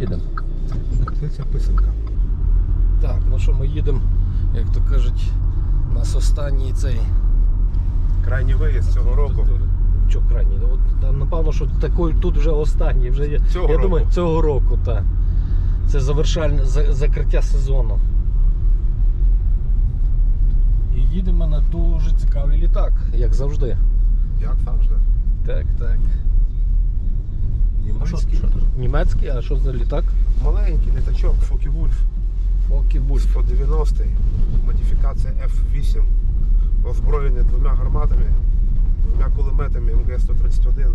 Їдемо. Це писанка. Так, ну що ми їдемо, як то кажуть, у нас останній цей. Крайній виїзд цього року. Що крайній? Ну, От, та, напевно, що такий тут вже останній. Вже є, Цього я року. думаю, цього року, так. Це завершальне за- закриття сезону. І їдемо на дуже цікавий літак, як завжди. Як завжди. Так, так. А що, Німецький. що, німецький, а що за літак? Маленький літачок Фокі Вульф. Фокі Бульф. 190 модифікація F8. Озброєний двома гарматами, двома кулеметами МГ-131.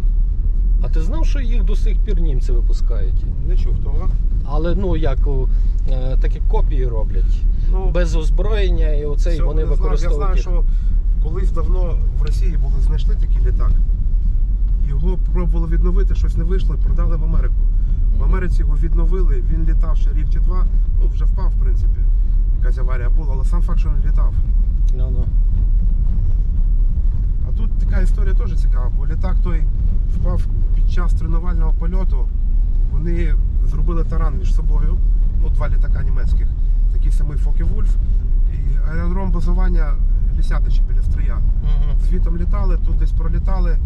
А ти знав, що їх до сих пір німці випускають? Не чув того. Але ну як у, е, такі копії роблять. Ну, Без озброєння і оцей вони знаю. Я знаю, використовують. що колись давно в Росії були знайшли такий літак. Його пробували відновити, щось не вийшло, продали в Америку. В Америці його відновили, він літав ще рік чи два, ну вже впав, в принципі. Якась аварія була, але сам факт, що він літав. Ну, ну. А тут така історія теж цікава, бо літак той впав під час тренувального польоту. Вони зробили таран між собою, ну, два літака німецьких, такий самий Фоке Вульф. І аеродром базування Лісятичі біля Стрия. Мгм. Звітом літали, тут десь пролітали,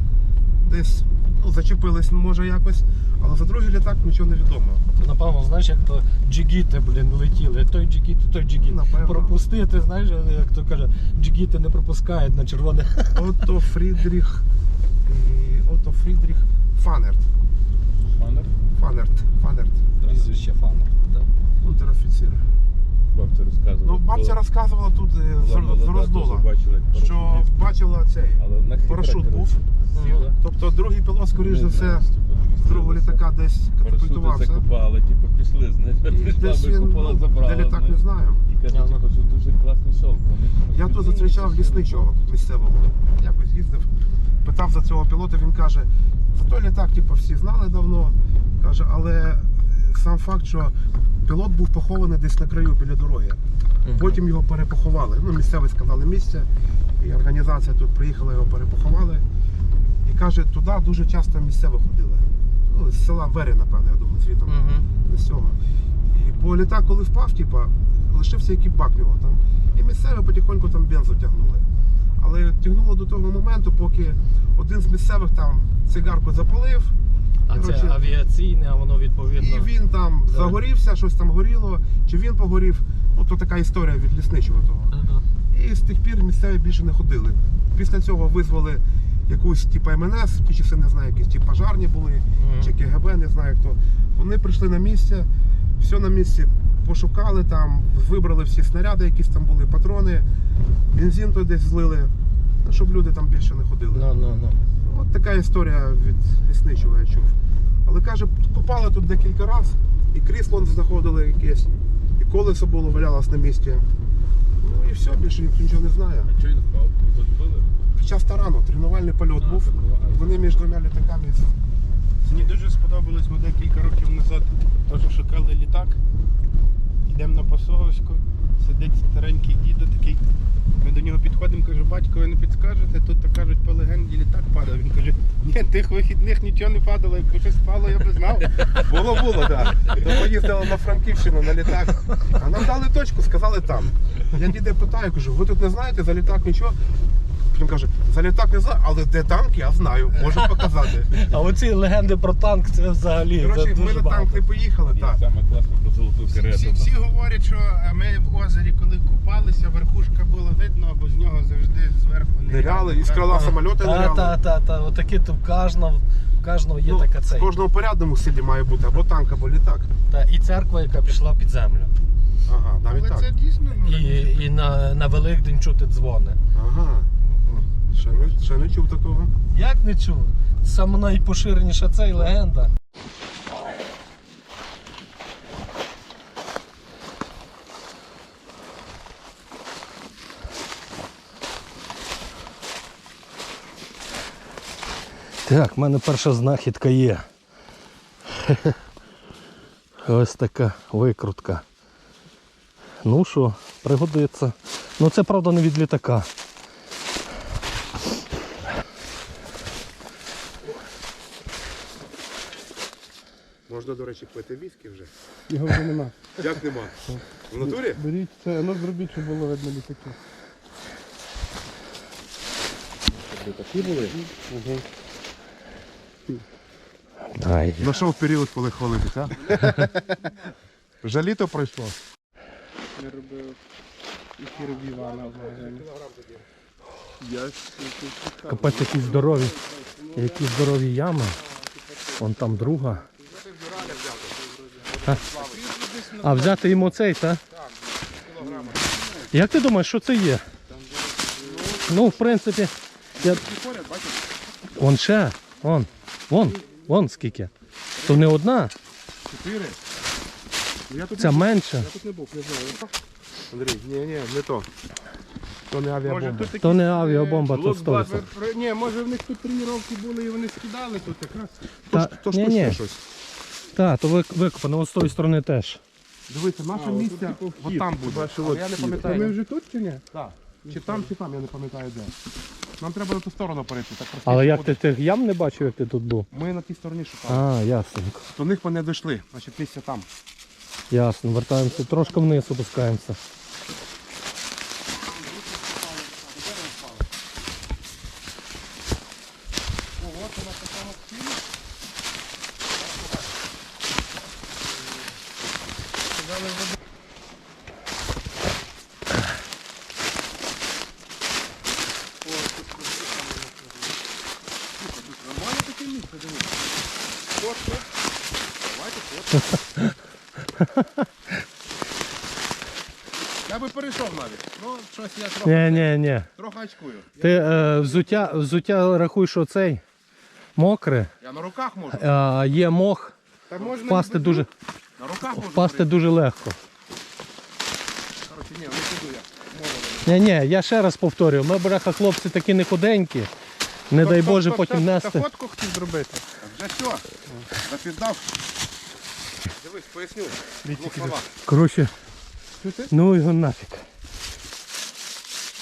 десь ну, зачепились, може якось, але за другий літак нічого не відомо. Напевно, знаєш, як то джигіти, блін, летіли. Той джигіт, той джигіт. Напевно. Пропустити, знаєш, як то каже, джигіти не пропускають на червоне. Ото Фрідріх і Ото Фрідріх Фанерт. Манер? Фанерт. Фанерт. Прізвище фану. Унтер-офіцер. Бабця розказувала. Ну, бабця розказувала тут е, з, роздола, що бачила цей. Парашут був. Тобто другий пілот, скоріш за все, з другого літака десь катапультувався. закопали, типу, пішли, знаєш, десь він, ну, де літак не знаю. І каже, типу, що дуже класний. Вони, типу, Я тут зустрічав лісничого місцевого. Якось їздив, питав за цього пілота, він каже, за той літак типу, всі знали давно. Каже, але сам факт, що пілот був похований десь на краю біля дороги. Потім його перепоховали. Ну, місцеві сказали місце, і організація тут приїхала, його перепоховали. І каже, туди дуже часто місцеві ходили. Ну, з села Вері, напевно, я думаю, звітом Угу. не з цього. І бо літак, коли впав, типа, лишився який бак в там. І місцеві потихоньку там бензу тягнули. Але тягнуло до того моменту, поки один з місцевих там цигарку запалив, А це Коротше, авіаційне, а воно відповідно. і він там Да. загорівся, щось там горіло, чи він погорів. Ну, то така історія від лісничого того. Ага. І з тих пір місцеві більше не ходили. Після цього визвали якусь типу МНС, в ті часи не знаю, якісь ті пожарні були, Мгм. чи КГБ, не знаю хто. Вони прийшли на місце, все на місці пошукали там, вибрали всі снаряди, якісь там були, патрони, бензин десь злили, ну, щоб люди там більше не ходили. Ну, ну, ну. От така історія від лісничого я чув. Але каже, копали тут декілька разів, і крісло знаходили якесь, і колесо було валялось на місці. Ну і все, більше ніхто нічого не знає. А чого він впав? Тут били? Під час тарану тренувальний польот А, був. тренувальний. і Вони між двома літаками. Мені дуже сподобалось, ми декілька років назад теж шукали літак. Йдемо на Пасовську, сидить старенький дідо такий. Ми до нього підходимо, кажу, батько, ви не підскажете, тут так кажуть, по легенді літак падав. Він каже, ні, тих вихідних нічого не падало, якби щось впало, я би знав. Було, було, так. То поїздили на Франківщину на літак. А нам дали точку, сказали там. Я діде питаю, кажу, ви тут не знаєте за літак нічого? Він каже, за літак не знаю, але де танк, я знаю, можу показати. А оці легенди про танк це взагалі. Коротше, це ми на багато. танк не поїхали, так. Саме класно про золоту Всі, карету. всі, всі говорять, що е, ми в озері, коли купалися, верхушка була видно, або з нього завжди зверху Ниряли, і з крила самольоти Та, ниряли. та, та, та. Отакі то в кожного, в кожного є Ну, така в цей. кожному порядному селі має бути або танк, або літак. Та, і церква, яка пішла під землю. Ага, навіть Але так. це дійсно ну, І, раніше. і на, на Великдень чути дзвони. Ага. Ще не, ще не чув такого. Як не чув? Саме найпоширеніша це і легенда. Так, в мене перша знахідка є. Ось така викрутка. Ну що, пригодиться. Ну це правда не від літака. Можна, до речі, пити віскі вже. Його вже нема. Як нема? В натурі? Беріть це, ну зробіть, щоб було видно літаки. Такі були? Ай. Знайшов період, коли хвалитись, а? Вже літо пройшло. Я робив ефір в Івана в магазині. Капець які здорові. Які здорові ями. Вон там друга. А, а взяти йому цей, так? Як ти думаєш, що це є? Ну, в принципі, я... Вон ще, вон, вон, вон скільки. То не одна, Чотири. Я тут, ця менша. я тут не був, не знаю. Андрій, ні, ні, не то. То не Може авіабомба. тут такі, То не авіабомба, то блокбастер. Ні, може в них тут тренування були і вони скидали тут якраз. То, ж- то ж ні, точно ні. щось. Так, то викопано, ось з тої сторони теж. Дивіться, наше А, місце от там буде. Бачу, Але от я не. Ми пам'ятаю. вже тут чи ні? Так. Чи там, чи там, я не пам'ятаю де. Нам треба на ту сторону перейти. Так Але як ти тих ям не бачив, як ти тут був? Ми на тій стороні шукали. А, ясненько. До них ми не дійшли, значить місце там. Ясно, вертаємося, трошки вниз опускаємося. Нормально таке місце, дивись. Фотку. Давайте фотку. Я би перейшов навіть. Ну, щось я трохи, Ні, ні, ні. трохи очкую. Ти е, взуття, взуття рахуй, що цей мокре, Я на руках можу. а є мох, Та можна впасти без дуже, рук. На руках впасти дуже легко. Коротше, ні, не піду я. Ні, ні, я ще раз повторюю, ми бляха хлопці такі не худенькі. Не дай Боже потім стоп, нести. Та фотку хотів зробити. Вже все. Запіздав. Дивись, поясню. В двох словах. Коротше, ну його нафіг.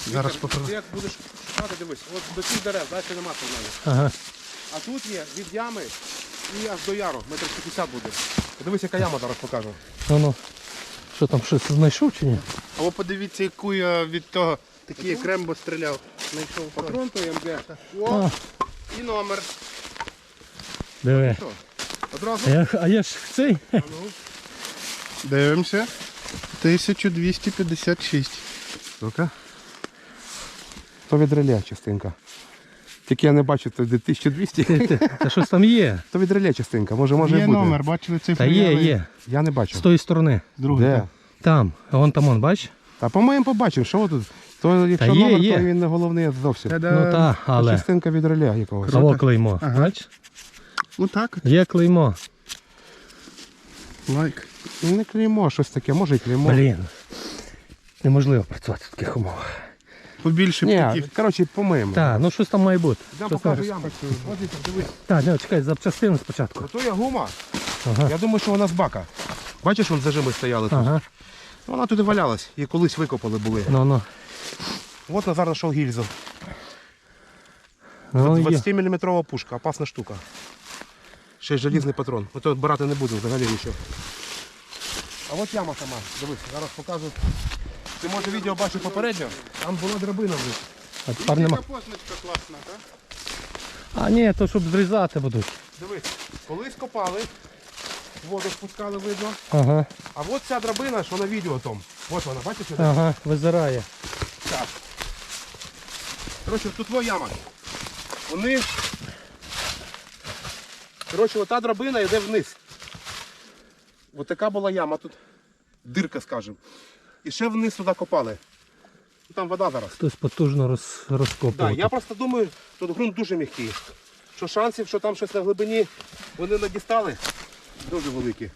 Зараз попробую. Ти як будеш шукати, дивись, от до цих дерев, далі нема проблеми. Ага. А тут є від ями і аж до яру, метр 50 буде. Подивись, яка яма зараз покажу. Ну, ну. Що там, щось знайшов чи ні? Або подивіться, яку я від того такий як Рембо стріляв. Знайшов Патрон то МГ. А, О, і номер. диви. Одразу. А я, а я ж цей. Дивимося. 1256. Ну-ка. То від частинка. Тільки я не бачу, то 1200. Ти- ти- Та щось там є. То від реле частинка, може, може Є і номер, бачили Та цифру? є, є. Я не бачу. З тої сторони. Другий. Де? Там. А вон там он, бач? Та по-моєму побачимо, що тут. То якщо є, номер, є. то він не головний зовсім. Та-да. Ну та, але. частинка від реле якогось. Того клеймо. Ага. Бач? Ну так, Є клеймо. лайк. Ну, Не клеймо, щось таке, може і клеймо. Блін. Неможливо працювати в таких умовах. Побільше Ні, птахів. коротше, помиємо. Так, ну щось там має бути. Я Щось покажу там- яму. От дивіться, дивись. Так, не, чекай, запчастину спочатку. Ото є гума. Ага. Я думаю, що вона з бака. Бачиш, вон зажими стояли тут. Ага. Вона туди валялась. Її колись викопали були. Ну, ну. От Назар знайшов гільзу. Ну, є. 20 мм пушка, опасна штука. Ще й желізний патрон. Ото брати не будемо взагалі нічого. А от яма сама. Дивись, зараз покажу. Ти може відео бачив попередньо? Там була драбина вже. А тепер нема. позначка класна, так? А ні, то щоб зрізати будуть. Дивись, колись копали, воду спускали, видно. Ага. А от ця драбина, що на відео там. От вона, бачиш? іде? Ага, визирає. Так. Коротше, тут во яма. Вони. Коротше, ота драбина йде вниз. Ось така була яма тут. Дирка, скажімо. І ще вниз туди копали. Там вода зараз. Хтось потужно роз, Да, розкопував. я просто думаю, що ґрунт дуже м'який. Що шансів, що там щось на глибині вони не дістали, дуже великі.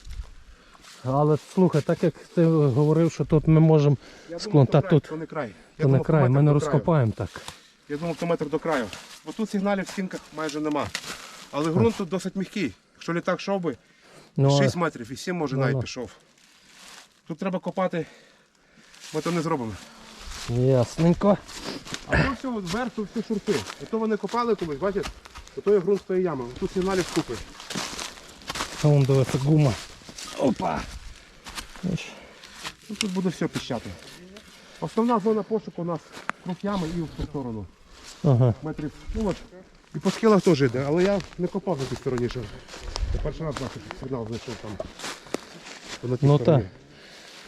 Але слухай, так як ти говорив, що тут ми можемо склон, та тут то не край. Я то думав, край, ми не краю. розкопаємо так. Я думав, то метр до краю. Бо тут сигналів в стінках майже нема. Але ґрунт тут досить м'який. Якщо літак йшов би, Ну, 6 метрів і 7 може Ну, навіть ну. пішов. Тут треба копати, ми то не зробимо. ясненько. А то все от вверх, то все шурфи. Ото вони копали колись, бачиш? Ото є ґрунт тої ями. Тут сигналів купи. Вон дивиться гума. Опа! Ну, тут буде все піщати. Основна зона пошуку у нас круг ями і в ту сторону. Ага. Метрів. Ну от. І по схилах теж йде, але я не копав на тій стороні ще. Я перший раз бачив сигнал знайшов там. На тій Ну стороні.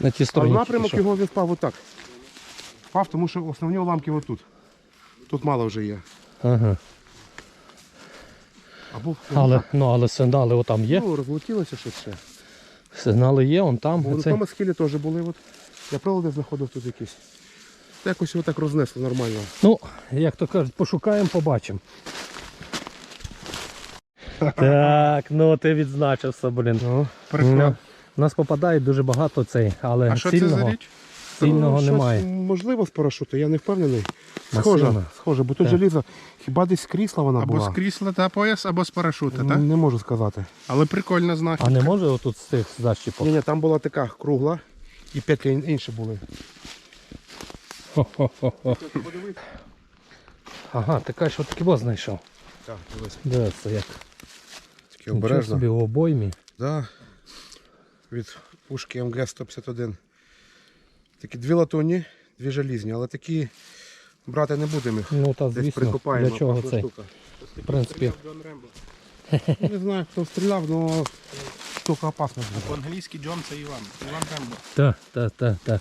На тій А напрямок його він впав отак. Впав, тому що основні уламки отут. Тут мало вже є. Ага. Або Але, ну, але сигнали отам є. ну, розлетілося щось ще. Сигнали є, он там. Бо на оцей. тому схилі теж були. От. Я прилади знаходив тут якісь. Та якось його так рознесло нормально. Ну, як то кажуть, пошукаємо, побачимо. Так, ну ти відзначився, блін. Ну, Ну, У нас попадає дуже багато цей, але А що це за річ? цільного Ну, щось, немає. Можливо, з парашуту, я не впевнений. Схоже, схоже, бо тут Так. желізо, хіба десь з крісла вона Або була? з крісла та пояс, або з парашута, так? Не можу сказати. Але прикольна знахідка. А не може отут з цих защіпок? Ні, ні, там була така кругла і петлі інші були. Хо-хо-хо-хо. Ага, ти кажеш, от таки знайшов. Так, дивись, це як? таке Нічого собі в обоймі. Да. Від пушки МГ-151. Такі дві латунні, дві желізні, але такі брати не будемо їх. Ну та Десь звісно, прикопаємо. для чого штука. В принципі, Джон Рембо. Не знаю, хто стріляв, але штука опасна. буде. По-англійськи Джон це Іван. Іван Рембо. так, так, так, так.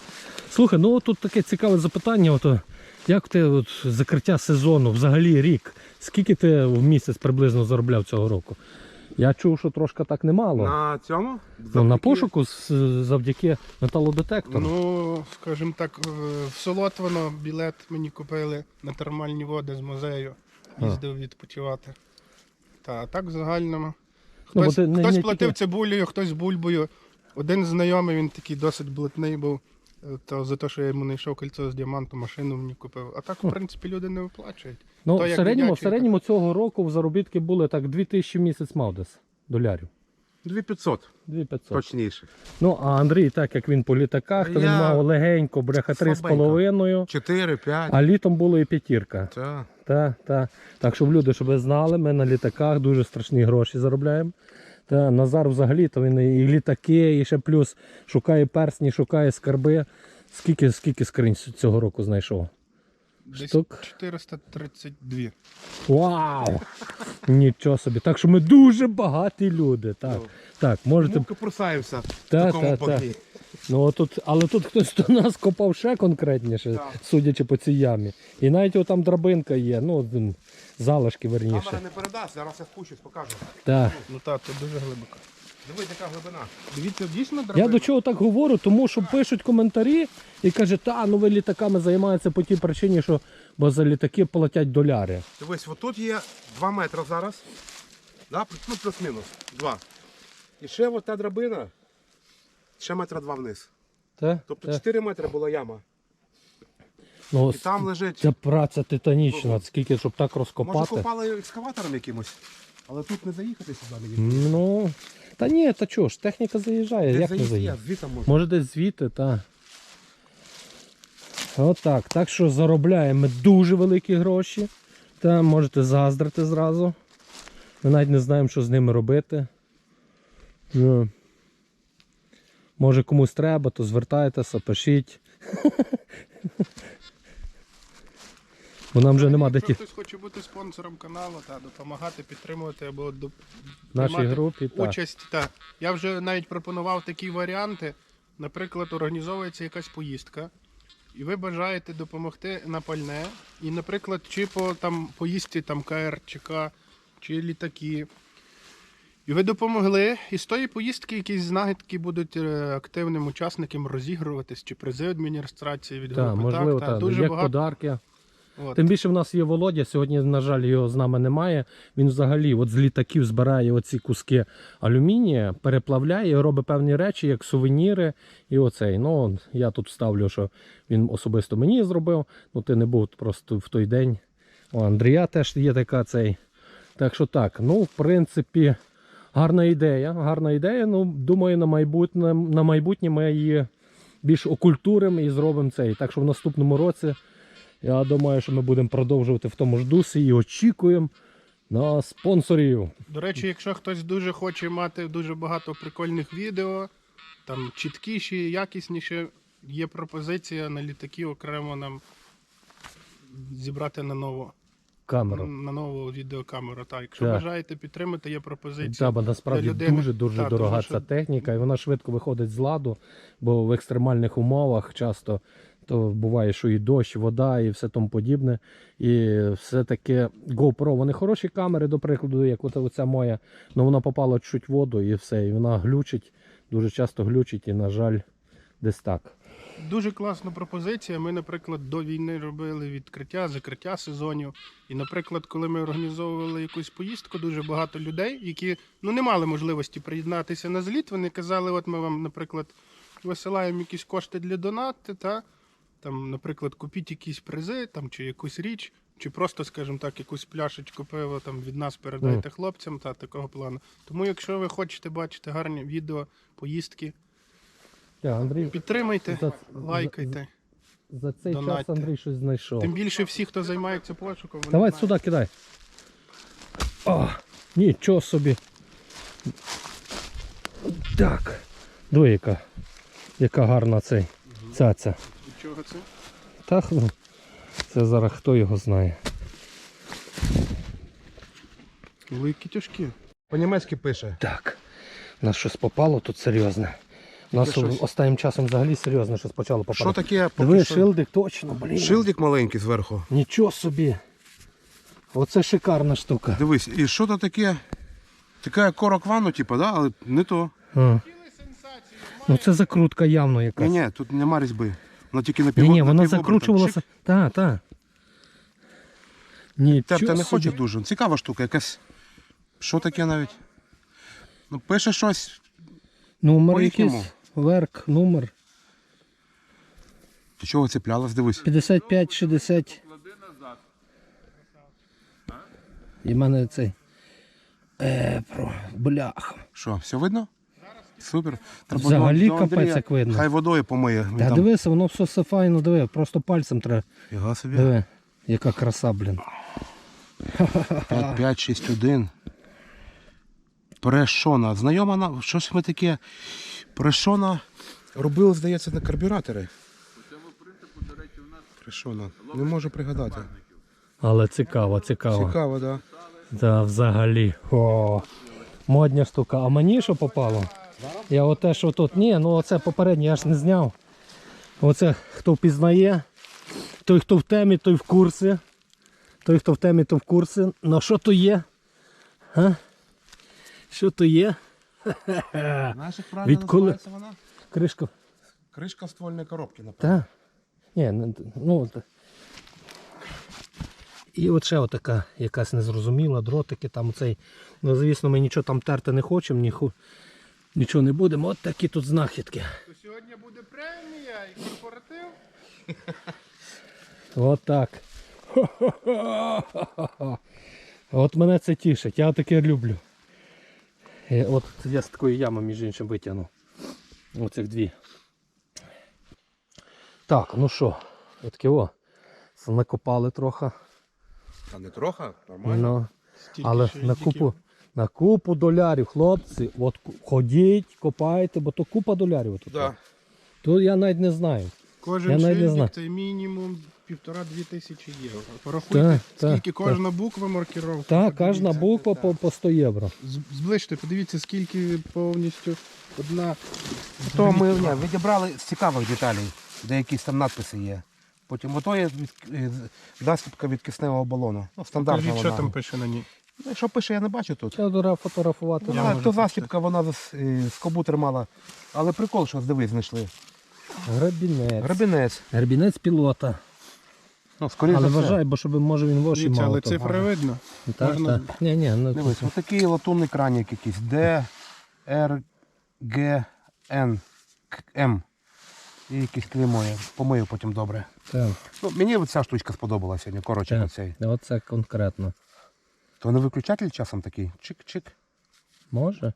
Слухай, ну тут таке цікаве запитання. От, е, як ти от, закриття сезону, взагалі рік? Скільки ти в місяць приблизно заробляв цього року? Я чув, що трошки так немало. На цьому? Ну, на пошуку завдяки металодетектору. Ну, скажімо так, е, в Солотвино білет мені купили на термальні води з музею. Їздив відпочивати. Та, а так в загальному. Ну, Хтось, ти не- хтось не платив тільки- цибулею, хтось бульбою. Один знайомий, він такий досить блатний був. е, То за те, що я йому знайшов кольцо з діаманту, машину мені купив. А так, в принципі, люди не виплачують. Ну, в середньому, в середньому цього року в заробітки були так 2000 в місяць мав десь долярів. 2500, 2500. точніше. Ну, а Андрій, так як він по літаках, то він Я мав легенько, бреха 3,5, 4, 5. а літом було і п'ятірка. Та. Та, та. Так, щоб люди, щоб ви знали, ми на літаках дуже страшні гроші заробляємо. Та, Назар взагалі, то він і літаки, і ще плюс шукає персні, шукає скарби. Скільки, скільки скринь цього року знайшов? Десь Штук? 432. Вау! Нічого собі. Так що ми дуже багаті люди. Так, так можете. Мука просаємося в Та, такому та, та. багі. Ну, отут, але тут хтось до нас копав ще конкретніше, Так. судячи по цій ямі. І навіть от там драбинка є, ну, м, залишки верніше. Камера не передасть, зараз я спущусь, покажу. Так. Ну так, тут дуже глибоко. Дивись, яка глибина. Дивіться, дійсно Я до чого так говорю, тому що пишуть коментарі і кажуть, та ну ви літаками займаєтеся по тій причині, що бо за літаки платять доляри. Дивись, отут є 2 метри зараз. Да? Ну, плюс-мінус. 2. І ще от та драбина. Ще метра два вниз. Та? Тобто Та. 4 метри була яма. Ну, І там лежить. Ця праця титанічна, скільки, щоб так Може розкопати. копали екскаватором якимось. Але тут не заїхати сюди мені. Ну, та ні, та чого ж, техніка заїжджає, як не заїде? звідти можна. Може десь звідти, так. Отак. Так що заробляємо ми дуже великі гроші. Та можете заздрити зразу. Ми навіть не знаємо, що з ними робити. Ну. Може комусь треба, то звертайтеся, пишіть. Бо нам вже нема де Якщо ті хтось хоче бути спонсором каналу та допомагати, підтримувати або до... нашій приймати групі. Участь. Та. Я вже навіть пропонував такі варіанти. Наприклад, організовується якась поїздка, і ви бажаєте допомогти на пальне. І, наприклад, чи по там поїздці там КР, ЧК, чи літаки. І ви допомогли, і з тої поїздки якісь знахідки будуть е, активним учасникам розігруватись, чи призи адміністрації від Так, можливо, так, та, дуже Як багато. подарки. От. Тим більше в нас є Володя. Сьогодні, на жаль, його з нами немає. Він взагалі от з літаків збирає оці куски алюмінія, переплавляє, робить певні речі, як сувеніри. І оцей. Ну, я тут ставлю, що він особисто мені зробив. Ну, ти не був просто в той день. У Андрія теж є така цей. Так що так, ну, в принципі, гарна ідея. Гарна ідея. Ну, думаю, на майбутнє, на майбутнє ми її більш окультуримо і зробимо цей. Так що в наступному році. Я думаю, що ми будемо продовжувати в тому ж дусі і очікуємо на спонсорів. До речі, якщо хтось дуже хоче мати дуже багато прикольних відео, там чіткіші, якісніші, є пропозиція на літаки окремо нам зібрати на нову, Камеру. на нову відеокамеру. Так, якщо Так. бажаєте підтримати, є пропозиція. Да, бо насправді дуже дуже Так, дорога тому що- ця техніка, і вона швидко виходить з ладу, бо в екстремальних умовах часто то буває, що і дощ, вода, і все тому подібне. І все-таки GoPro, вони хороші камери, до прикладу, як от оця моя, але вона попала чуть воду і все. І вона глючить, дуже часто глючить, і, на жаль, десь так. Дуже класна пропозиція. Ми, наприклад, до війни робили відкриття, закриття сезонів. І, наприклад, коли ми організовували якусь поїздку, дуже багато людей, які ну не мали можливості приєднатися на зліт. Вони казали, от ми вам, наприклад, висилаємо якісь кошти для донати, та там, наприклад, купіть якісь призи там чи якусь річ. Чи просто, скажімо так, якусь пляшечку пива там від нас передайте хлопцям та такого плану. Тому, якщо ви хочете бачити гарні відео, поїздки, Я, Андрій, підтримайте, За- лайкайте. за цей Донатьте. час Андрій щось знайшов. Тим більше всі, хто займається пошуком, вони Давай знають. сюди кидай. О, нічого собі. Так. Диви, яка, яка гарна цей. Цяця. Від чого це? Та ну, це зараз хто його знає. Великі тяжкі. По-німецьки пише. Так. У нас щось попало тут серйозне. У нас щось. останнім часом взагалі серйозне щось почало попадати. Що таке? Диви, що- шилдик точно, блін. Шилдик маленький зверху. Нічого собі. Оце шикарна штука. Дивись, і що то таке? Як корок ванну, типу, да? але не то. А. Ну це закрутка явно якась. Ні, ні, тут нема різьби. Воно тільки на Ні, півоберта. ні, вона закручувалася. Так, так. Тепта не хоче дуже. Цікава штука, якась. Що таке навіть? Ну, пише щось. Номер якийсь. Верк, номер. До чого цеплялась, дивись. 55-60. І в мене цей. Е, про бляха. Що, все видно? Супер. Взагалі до Андрія, капець як видно. Хай водою помиє. Він Та там... дивися, воно все все файно, диви, просто пальцем треба. Фіга собі. Диви, яка краса, блін. 5, 5, 6, 1. Прешона. Знайома нам. Щось ми таке. Прешона робили, здається, на карбюратори. Прешона. Не можу пригадати. Але цікаво, цікаво. Цікаво, так. Да. Та взагалі. О, модня штука. А мені що попало? Я оте, що тут. Ні, ну оце попереднє я ж не зняв. Оце хто впізнає, той, хто в темі, той в курсі. Той, хто в темі, той в курсі. Ну що то є? А? Що то є? Знаєш, як правильно Відколи? називається вона? Кришка. Кришка ствольної коробки, напевно. Та? Ні, ну. та- І от ще отака якась незрозуміла, дротики там цей. Ну, звісно, ми нічого там терти не хочемо, ні ху- нічого не будемо. От такі тут знахідки. То сьогодні буде премія і корпоратив. От так. От мене це тішить, я таке люблю. І от я з такої ями, між іншим, витягну. Оцих дві. Так, ну що, отаке о. Накопали трохи. Та не трохи, Ну, але на купу, на купу долярів, хлопці, от ходіть, копайте, бо то купа долярів. Тут, Да. тут я навіть не знаю. Кожен Я навіть не знаю. це мінімум півтора-дві тисячі євро. Порахуйте, так, скільки кожна буква маркіровка. Так, кожна буква по, по 100 євро. Зближте, подивіться, скільки повністю одна. То ми ні, відібрали з цікавих деталей, де якісь там надписи є. Потім ото є від, е, від кисневого балону. Ну, стандартна Покажіть, що там пише на ній. Що пише, я не бачу тут. Я дора фотографувати. Ну, то засібка, вона з, е, з кобу тримала. Але прикол, що здивись знайшли. Грабінець. Грабінець. Грабінець пілота. Ну, скоріше Але за все. вважай, бо щоб може він в очі Дивіться, мав. але то. цифри видно. Так, можна- так. Ні, ні, ну, Дивись, отакий латунний кранік якийсь. Д, Р, Г, Н, К, М. І якісь клеймоє. Помию потім добре. так, Ну, мені ця штучка сподобалася сьогодні, коротше, так. оцей. Оце конкретно. То не виключатель часом такий? Чик-чик. Може?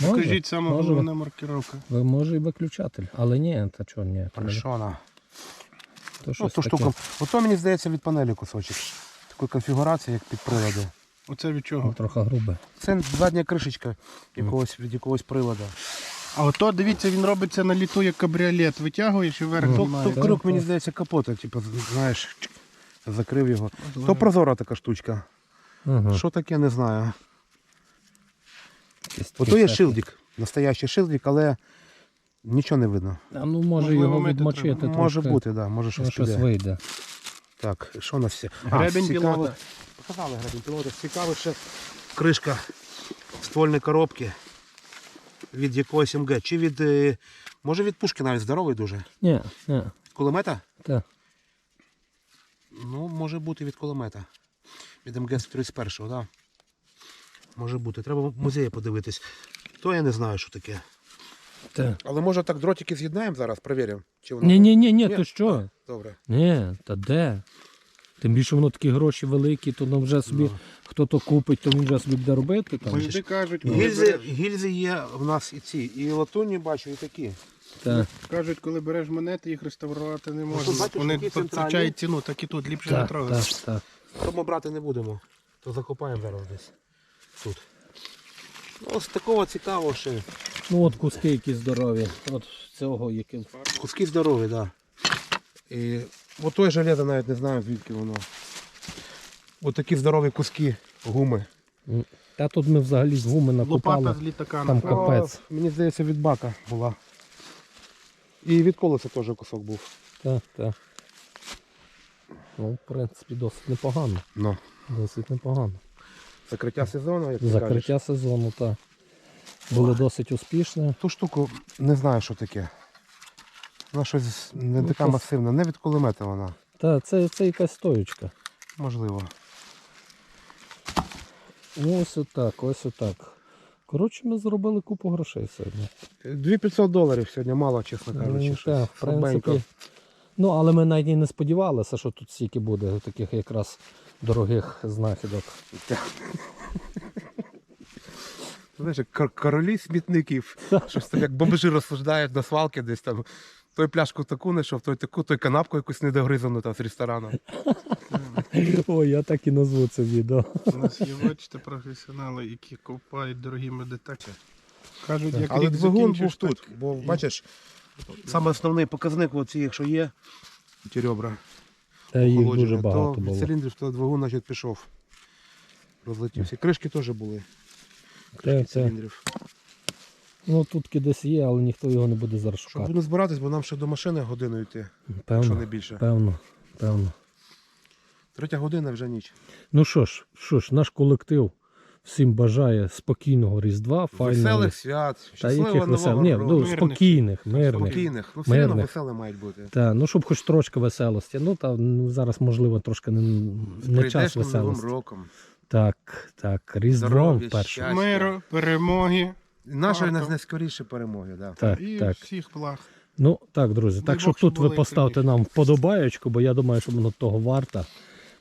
Може, Покажіть саме може, головна маркіровка. ви- може і виключатель. Але ні, та чого ні. То, не- то Ну, таке. штуку. Ото мені здається від панелі кусочок. Такої конфігурації, як під прилади. Оце від чого? Трохи грубе. Це задня кришечка якогось, від якогось привода. А ото, дивіться, він робиться на літу як кабріолет. Витягуєш і вверх Ну, То, то крюк, мені здається, капота, типу, знаєш, закрив його. То прозора така штучка. Ага. Що таке, не знаю. Ото є шилдик, настоящий шилдик, але нічого не видно. А ну може Можливо, його відмочити. треба. Може трошки. бути, да, може щось щось піде. вийде. Так, що у нас все? Гребінь цікаво- пілота. Показали гребінь пілота. Цікаво ще кришка ствольної коробки від якогось МГ. Чи від. е, Може від пушки навіть здоровий дуже. Ні, ні. Кулемета? Та. Ну, може бути від кулемета. Від МГ-31, так. Да? Може бути. Треба в музеї подивитись. То я не знаю, що таке. Та. Але може так дротики з'єднаємо зараз, перевіримо. Чи воно... Ні, ні, ні, ні, то що? Добре. Ні, та де? Тим більше воно такі гроші великі, то ну вже собі Ну. хто то купить, то він вже собі буде робити. Там. Завжди кажуть, коли Гільзи, береш, гільзи є в нас і ці. І латунні бачу, і такі. Та, кажуть, коли береш монети, їх реставрувати не тут можна. бачиш, Вони які центральні? втрачають ціну, так і тут ліпше не та, трогати. та, та. То ми брати не будемо. То закопаємо зараз десь. Тут. Ну, ось такого цікавого ще. Ну от куски які здорові. От цього, яке. Куски здорові, так. Да. І от той железо навіть не знаю, звідки воно. От такі здорові куски гуми. Та тут ми взагалі з гуми накопали. Лопата з літака. Там. Капець. О, мені здається, від бака була. І від колеса теж кусок був. Так, так. Ну, в принципі, досить непогано. Ну. Досить непогано. Закриття сезону, як ти кажеш. Закриття сезону, так. Було досить успішне. Ту штуку не знаю, що таке. Вона щось не Ну, така щось- масивна, не від кулемета вона. Та це, це якась стоючка. Можливо. Ось отак, ось отак. Коротше, ми зробили купу грошей сьогодні. 2500 доларів сьогодні мало, чесно кажучи. Ну, так, в слабенько. принципі. Ну, але ми навіть і не сподівалися, що тут стільки буде таких якраз дорогих знахідок. Знаєш, як кор- королі смітників. Щось там як бомжі розсуждають на свалки десь там. Той пляшку таку знайшов, той таку, той канапку якусь недогризану там з ресторану. Ой, я так і назву це відео. У нас є, бачите, професіонали, які копають дорогі медитації. Кажуть, як Але рік двигун був закінчиш, тут. так Бо і- бачиш, саме основний показник, оці, якщо є, ті ребра Та їх охолоджені, дуже багато то від було. циліндрів то двигун значить, пішов. Розлетівся. Кришки теж були. Кришки та. циліндрів. Ну тут десь є, але ніхто його не буде зараз Щоб шукати. буду збиратись, бо нам ще до машини годину йти, якщо не Певно, більше. певно, певно. Третя година вже ніч. Ну що ж, що ж, наш колектив всім бажає спокійного Різдва, файного. Веселих свят, Та щасливого яких веселих? нового Ні, року. ну, Мирних. спокійних, мирних. Спокійних. Ну, все одно Мирних. веселе мають бути. Та, ну щоб хоч трошки веселості. Ну та ну, зараз, можливо, трошки не, не час Прийдешнім новим веселості. роком. Так, так, Різдвом Здоров'я, перше. щастя. Миру, перемоги Нашої Варто. найскоріше перемоги, да. Так, і так. всіх благ. Ну так, друзі. Дай Так що Бог, щоб тут ви були поставте нам вподобаєчку, бо я думаю, що воно того варто.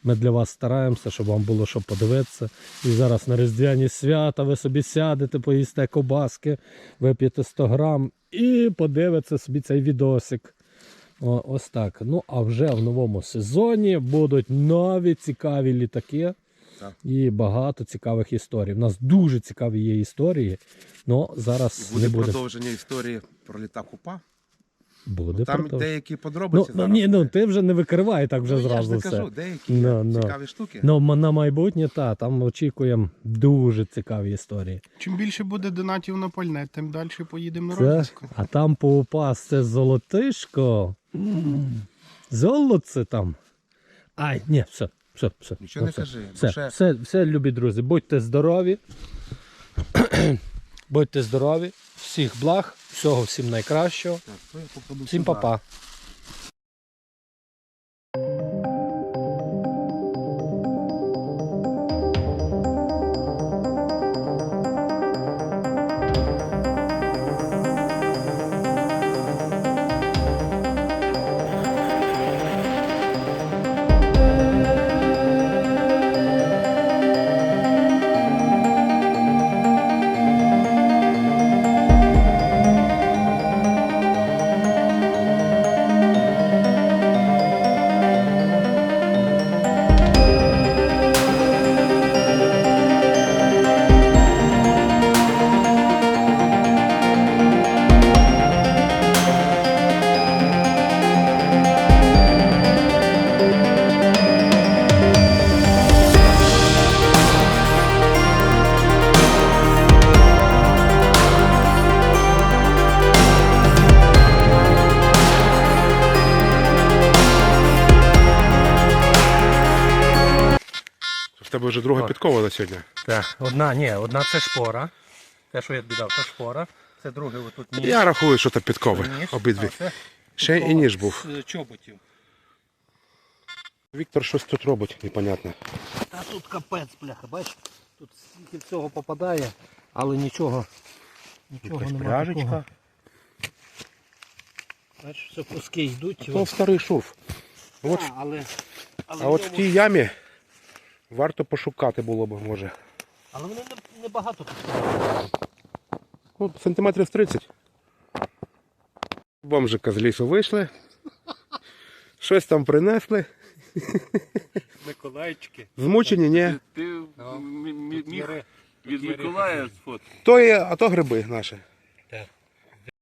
Ми для вас стараємося, щоб вам було що подивитися. І зараз на Різдвяні свята ви собі сядете, поїсте кобаски, вип'єте 100 грам і подивитеся собі цей відосик. О, ось так. Ну, а вже в новому сезоні будуть нові цікаві літаки Так. і багато цікавих історій. У нас дуже цікаві є історії, але зараз Буде не буде. продовження історії про літак УПА. Буде Там продовж- деякі Ну, подробиці ну, зараз. ні, ну ти вже не викривай так вже Ну, я ж зразу не все. кажу, деякі Ну, ну. цікаві штуки. Ну, м- на майбутнє, та, там очікуємо дуже цікаві історії. Чим більше буде донатів на пальне, тим далі поїдемо на Це, розвитку. а там поупас це золотишко. М, Золоце там. Ай, ні, все, все, все. Нічого не все. кажи, Все, ще- все, все, любі друзі, будьте здорові. Будьте здорові, всіх благ, всього всім найкращого. Покладу Всім па-па. Тебе вже друга підкова на сьогодні. Так, одна, ні, одна це шпора. Те, що я тобі дав, це шпора. Це друге отут ніж. Я рахую, що це підкови. ніж. Обидві. А це Ще і ніж був. з чоботів. Віктор щось тут робить, непонятне. Та тут капець, бляха, бачиш? Тут стільки всього попадає, але нічого. Нічого Якась немає. пряжечка. Бачиш, все куски йдуть. То старий шов. От, А, але, але, а от в тій ямі варто пошукати було б, може. але вони не, не багато тут. Ну, сантиметрів з 30. Бомжика з лісу вийшли. Щось там принесли. Миколайчики. Змучені, ні. Ти м- міг від Миколая сфоткати. То є, а то гриби наші.